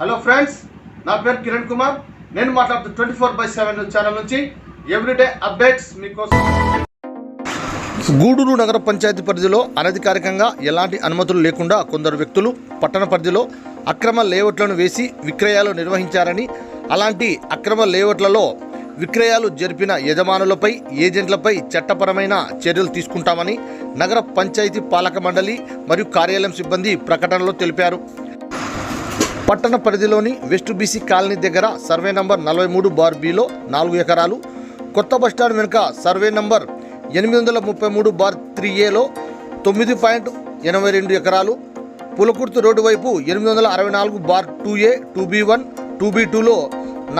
Hello friends నా పేరు కిరణ్ కుమార్. నేను మాట్లాడుతూ twenty four by seven channel నుంచి ఎవ్రీడే అప్డేట్స్ మీకోసం. గూడూరు నగర పంచాయతీ పరిధిలో అనధికారికంగా ఎలాంటి అనుమతులు లేకుండా కొందరు వ్యక్తులు పట్టణ పరిధిలో అక్రమ లేఅవుట్లను వేసి విక్రయాలు నిర్వహించారని అలాంటి అక్రమ లేఅవుట్లలో విక్రయాలు జరిపిన యజమానులపై ఏజెంట్లపై చట్టపరమైన చర్యలు తీసుకుంటామని నగర పంచాయతీ పాలక మండలి మరియు కార్యాలయం సిబ్బంది ప్రకటనలో తెలిపారు. పట్టణ పరిధిలోని వెస్ట్ బీసీ కాలనీ దగ్గర సర్వే నంబర్ నలభై మూడు బార్ బిలో నాలుగు ఎకరాలు. కొత్త బస్టాండ్ వెనుక సర్వే నంబర్ ఎనిమిది వందల ముప్పై మూడు బార్ త్రీ ఏలో తొమ్మిది పాయింట్ ఎనభై రెండు ఎకరాలు. పులకుర్తి రోడ్డు వైపు ఎనిమిది వందల అరవై నాలుగు bar two A two B one two B టూలో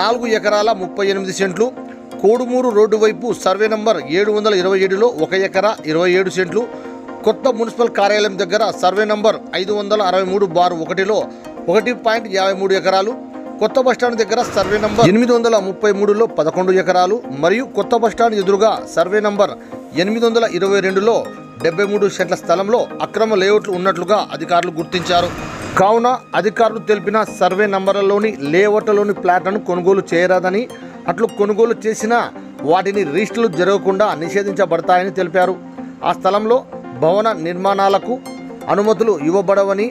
నాలుగు ఎకరాల ముప్పై ఎనిమిది సెంట్లు. కోడుమూరు రోడ్డు వైపు సర్వే నంబర్ ఏడు వందల ఇరవై ఏడులో ఒక ఎకరా ఇరవై ఏడు సెంట్లు. కొత్త మున్సిపల్ కార్యాలయం దగ్గర సర్వే నంబర్ ఐదు వందల అరవై మూడు బార్ ఒకటిలో ఒకటి పాయింట్ యాభై మూడు ఎకరాలు కొత్త బస్టాండ్ దగ్గర సర్వే నంబర్ ఎనిమిది వందల ముప్పై మూడులో పదకొండు ఎకరాలు మరియు కొత్త బస్టాండ్ ఎదురుగా సర్వే నంబర్ ఎనిమిది వందల ఇరవై రెండులో డెబ్బై మూడు సెంట్ల స్థలంలో అక్రమ లేఅవుట్లు ఉన్నట్లుగా అధికారులు గుర్తించారు. కావున అధికారులు తెలిపిన సర్వే నంబర్లలోని లేఅవుట్లలోని ప్లాట్లను కొనుగోలు చేయరాదని అట్లు కొనుగోలు చేసిన వాటిని రిజిస్టులు జరగకుండా నిషేధించబడతాయని తెలిపారు. ఆ స్థలంలో భవన నిర్మాణాలకు అనుమతులు ఇవ్వబడవని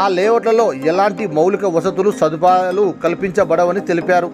ఆ లేఅవుట్లలో ఎలాంటి మౌలిక వసతులు సదుపాయాలు కల్పించబడవని తెలిపారు.